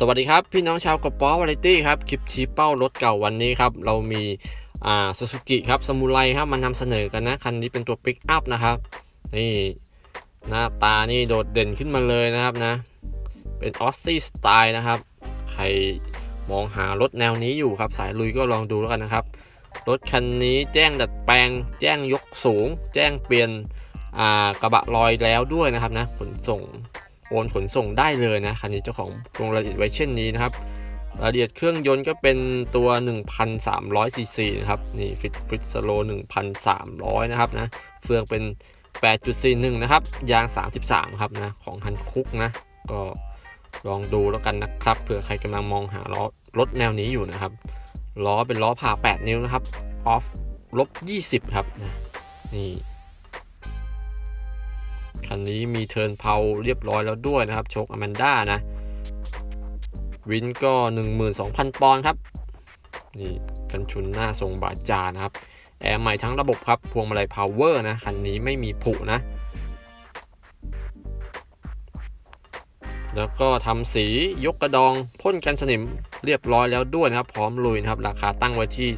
สวัสดีครับ พี่น้องชาวกระป๋อวาไรตี้ครับ คลิปชี้เป้ารถเก่าวันนี้ครับ เรามีอ่าซูซูกิครับสมุไรครับมานำเสนอกันนะ คันนี้เป็นตัวปิกอัพนะครับ นี่ หน้าตานี่โดดเด่นขึ้นมาเลยนะครับนะ เป็นออสซี่สไตล์นะครับ ใครมองหารถแนวนี้อยู่ครับ สายลุยก็ลองดูแล้วกันนะครับ รถคันนี้แจ้งดัดแปลง แจ้งยกสูง แจ้งเปลี่ยนอ่ากระบะลอยแล้วด้วยนะครับนะขนส่ง โอนขนส่งได้เลยนะคันนี้เจ้าของลงรายละเอียดไว้เช่นนี้นะครับรายละเอียดเครื่องยนต์ก็เป็นตัว 1,300ซีซีนะครับนี่ฟิตฟิตสโล1,300 นะครับนะเฟืองเป็น 8.41 นะครับ ยาง 33 ครับนะของฮันคุกนะก็ลองดูแล้วกันนะครับเผื่อใครกำลังมองหาล้อรถแนวนี้อยู่นะครับล้อเป็นล้อผ่า 8 นิ้วนะครับออฟลบ 20 ครับนะนี่ คันนี้มีเทิร์นเพาเรียบร้อยแล้วด้วยนะครับโชคอแมนด้านะ วินก็ 12,000 ปอนด์ครับ นี่กันชุนหน้าทรงบาจานะครับ แอร์ใหม่ทั้งระบบครับ พวงมาลัยพาวเวอร์นะ คันนี้ไม่มีผุนะ แล้วก็ทำสียกกระดองพ่นกันสนิมเรียบร้อยแล้วด้วยนะครับ พร้อมลุยนะครับ ราคาตั้งไว้ที่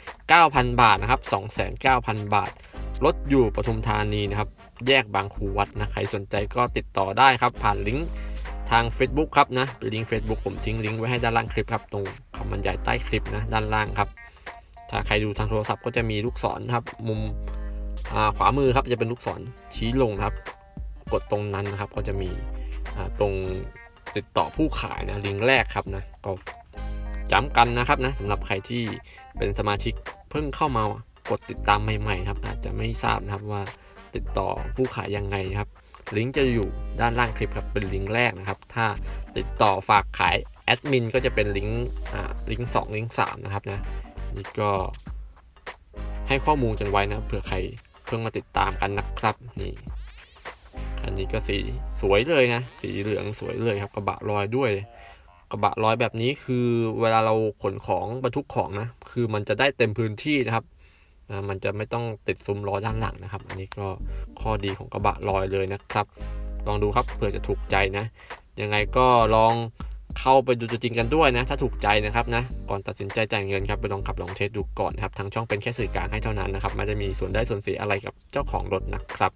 29,000 บาทนะครับ 29,000 บาท รถอยู่ปทุมธานีนะครับ แยกบางครูวัดนะ ใครสนใจก็ติดต่อได้ครับ ผ่านลิงก์ทาง Facebook ครับนะลิงก์ Facebook ผมทิ้งลิงก์ไว้ให้ด้านล่างคลิปครับ ตรงคำบรรยายใต้คลิปนะ ด้านล่างครับ ถ้าใครดูทางโทรศัพท์ก็จะมีลูกศรครับ มุมขวามือครับจะเป็นลูกศรชี้ลงครับ กดตรงนั้นนะครับ ก็จะมีตรงติดต่อผู้ขายนะลิงก์แรกครับนะก็ย้ำกันนะครับนะสำหรับใครที่เป็นสมาชิกเพิ่งเข้ามากดติดตามใหม่ๆครับอาจจะไม่ทราบนะครับว่า ติดต่อผู้ขายยังไงครับลิงก์จะอยู่ด้านล่างคลิปครับเป็นลิงก์แรกนะครับ ถ้าติดต่อฝากขายแอดมินก็จะเป็นลิงก์อ่าลิงก์สองลิงก์สามนะครับนะนี่ก็ให้ข้อมูลกันไว้นะเผื่อใครเพิ่งมาติดตามกันนะครับนี่คันนี้ก็สีสวยเลยนะ สีเหลืองสวยเลยครับ กระบะลอยด้วย กระบะลอยแบบนี้คือเวลาเราขนของบรรทุกของนะ คือมันจะได้เต็มพื้นที่นะครับ นะมันจะไม่ต้องติดซุ้มล้อด้านหลังนะครับ อันนี้ก็ข้อดีของกระบะลอยเลยนะครับ ลองดูครับเผื่อจะถูกใจนะ ยังไงก็ลองเข้าไปดูตัวจริงกันด้วยนะ ถ้าถูกใจนะครับนะ ก่อนตัดสินใจจ่ายเงินครับไปลองขับลองเทสดูก่อนครับทางช่องเป็นแค่สื่อกลางให้เท่านั้นนะครับมันจะมีส่วนได้ส่วนเสียอะไรกับเจ้าของรถนะครับ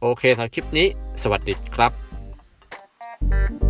โอเคสำหรับคลิปนี้ สวัสดีครับ